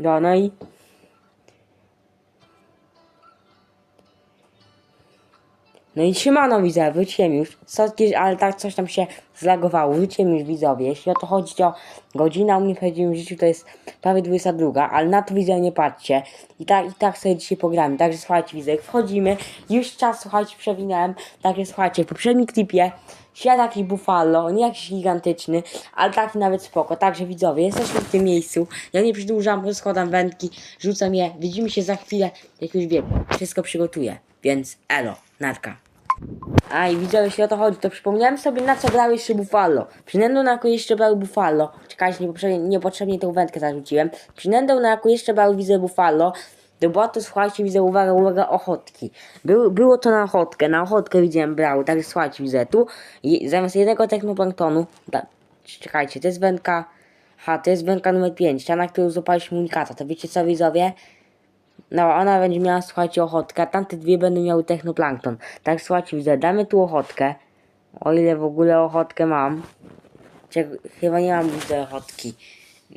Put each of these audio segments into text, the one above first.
No, i... No i siemano widzowie, wróciłem już. Sotki, ale tak coś tam się zlagowało. Wróciłem już widzowie. Jeśli o to chodzi, to godzina u mnie w prawdziwym życiu to jest prawie 22, ale na to widzowie nie patrzcie. I tak, i tak sobie dzisiaj pogramy. Także słuchajcie widzowie, wchodzimy. Już czas, słuchajcie, przewinąłem. Także słuchajcie, w poprzednim klipie się taki buffalo, nie jakiś gigantyczny, ale taki nawet spoko. Także widzowie, jesteśmy w tym miejscu. Ja nie przedłużam, rozkładam wędki, rzucam je. Widzimy się za chwilę, jak już wiem. Wszystko przygotuję. Więc elo, narka. A i widzowie, jeśli o to chodzi, to przypomniałem sobie na co brał jeszcze Buffalo. Przynędą na jaką jeszcze brał Buffalo. Czekajcie, niepotrzebnie, niepotrzebnie tą wędkę zarzuciłem. Przynędą na jaką jeszcze brał widzę Buffalo. To była to, słuchajcie, widzę, uwaga, uwaga, ochotki. Był, było to na ochotkę, na ochotkę widziałem brał. Tak, słuchajcie, widzę tu. I zamiast jednego technoplanktonu, czekajcie, to jest wędka, ha, to jest wędka numer 5, ta, na którą złapaliśmy unikata. To wiecie co, widzowie? No, ona będzie miała, słuchajcie, ochotkę, a tamte dwie będą miały technoplankton. Tak, słuchajcie, widzę, damy tu ochotkę. O ile w ogóle ochotkę mam. Chyba nie mam, widzę, ochotki.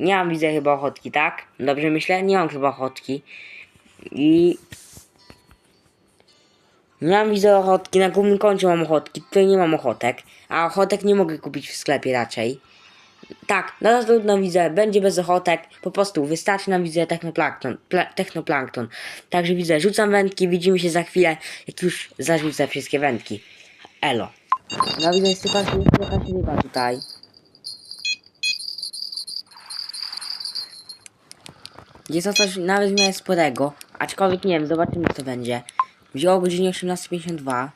Nie mam, widzę, chyba ochotki, tak? Dobrze myślę? Nie mam chyba ochotki. I... Nie mam, widzę, ochotki, na głównym koncie mam ochotki, tutaj nie mam ochotek. A ochotek nie mogę kupić w sklepie raczej. Tak, na trudno widzę, będzie bez ochotek, po prostu wystarczy nam widzę technoplankton, technoplankton. Także widzę, rzucam wędki, widzimy się za chwilę, jak już zarzucę wszystkie wędki. Elo. No widzę, jest tylko jest jakaś ryba tutaj. Jest to coś nawet w miarę sporego, aczkolwiek nie wiem, zobaczymy co będzie. Wziął o godzinie 18.52.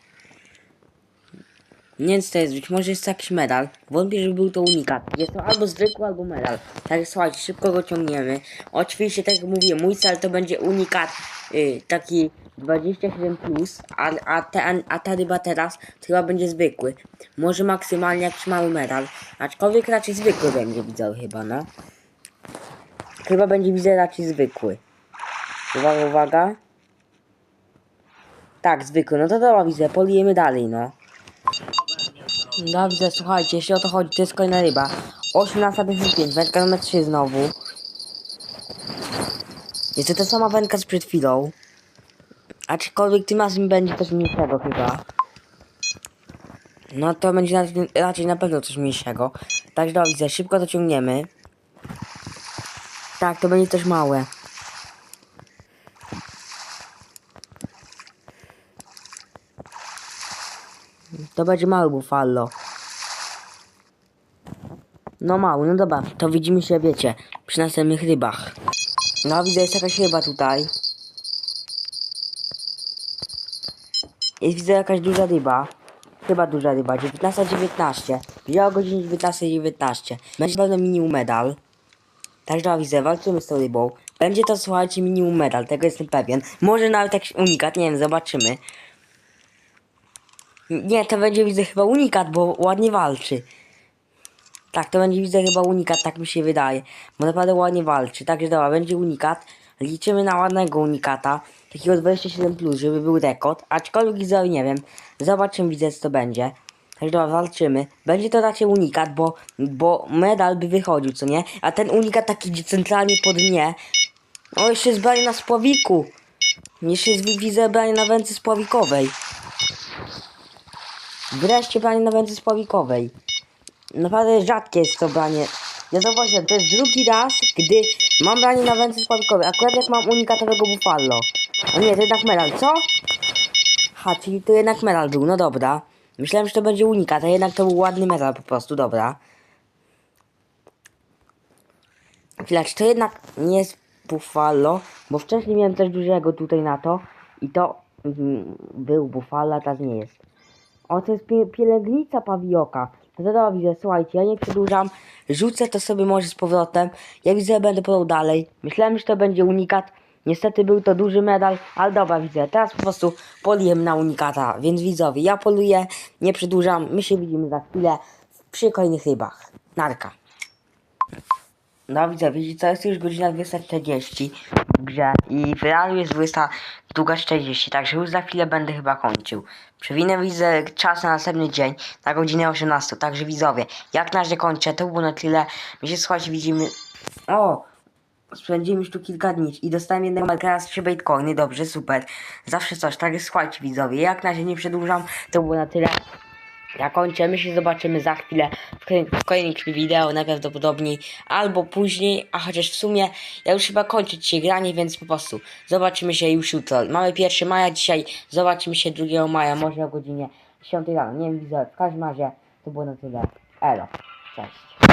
Nie wiem co to jest, być może jest to jakiś medal. Wątpię, żeby był to unikat. Jest to albo zwykły, albo medal. Także słuchajcie, szybko go ciągniemy. Oczywiście, tak jak mówiłem, mój cel to będzie unikat y, taki 27+, plus, a, a, te, a ta ryba teraz chyba będzie zwykły. Może maksymalnie jakiś mały medal. Aczkolwiek raczej zwykły będzie, widzę chyba, no. Chyba będzie, widzę, raczej zwykły. Uwaga, uwaga. Tak, zwykły. No to dobra, widzę, polijemy dalej, no. Dobrze, słuchajcie, jeśli o to chodzi, to jest kolejna ryba. 18.55, wędka numer 3 znowu. Jest to ta sama wędka z przed chwilą. Aczkolwiek tym razem będzie coś mniejszego chyba. No to będzie raczej, raczej na pewno coś mniejszego. Także dobrze, szybko to ciągniemy. Tak, to będzie też małe. To będzie mały buffalo. No mały, no dobra, to widzimy się, wiecie, przy następnych rybach. No widzę, jest jakaś ryba tutaj. Jest widzę jakaś duża ryba. Chyba duża ryba, 19.19. Wzięła godzinie 19.19. Będzie pewno minimum medal. Także widzę, walczymy z tą rybą. Będzie to, słuchajcie, minimum medal, tego jestem pewien. Może nawet jakiś unikat, nie wiem, zobaczymy. Nie, to będzie widzę chyba unikat, bo ładnie walczy. Tak, to będzie widzę chyba unikat, tak mi się wydaje. Bo naprawdę ładnie walczy. Także dobra, będzie unikat. Liczymy na ładnego unikata. Takiego 27, plus, żeby był rekord. Aczkolwiek widzę, nie wiem. Zobaczymy, widzę co to będzie. Także dobra, walczymy. Będzie to raczej unikat, bo, bo medal by wychodził, co nie? A ten unikat taki gdzie centralnie pod mnie. O, jeszcze branie na spławiku. Jeszcze jest widzę branie na wędce spławikowej. Wreszcie branie na wędce spławikowej. Naprawdę rzadkie jest to branie. Ja zauważyłem, to jest drugi raz, gdy mam branie na wędce spławikowej. Akurat jak mam unikatowego buffalo. A nie, to jednak medal, co? Ha, czyli to jednak medal był, no dobra. Myślałem, że to będzie unikat, a jednak to był ładny medal po prostu, dobra. Chwila, czy to jednak nie jest buffalo? Bo wcześniej miałem coś dużego tutaj na to. I to mm, był buffalo, a teraz nie jest. O, to jest pie pielęgnica pawioka. No to widzę, słuchajcie, ja nie przedłużam. Rzucę to sobie może z powrotem. Jak widzę, będę podał dalej. Myślałem, że to będzie unikat. Niestety był to duży medal, ale dobra, widzę. Teraz po prostu poliłem na unikata. Więc widzowie, ja poluję, nie przedłużam. My się widzimy za chwilę przy kolejnych rybach. Narka. No widzę, widzicie, to jest już godzina 2.40 w grze i realu jest 22.40, także już za chwilę będę chyba kończył. Przewinę widzę czas na następny dzień, na godzinę 18, także widzowie, jak na razie kończę, to było na tyle. My się słuchajcie, widzimy... O! spędziłem już tu kilka dni i dostałem jednego markera z 3 bitcoiny, dobrze, super. Zawsze coś, tak jest, słuchajcie widzowie, jak na razie nie przedłużam, to było na tyle. Ja kończę, my się zobaczymy za chwilę w, kolej- w kolejnym wideo, najprawdopodobniej, albo później, a chociaż w sumie ja już chyba kończę dzisiaj granie, więc po prostu zobaczymy się już jutro. Mamy 1 maja dzisiaj, zobaczymy się 2 maja, może o godzinie 10 rano, nie wiem widzowie, w każdym razie to było na tyle. Elo, cześć.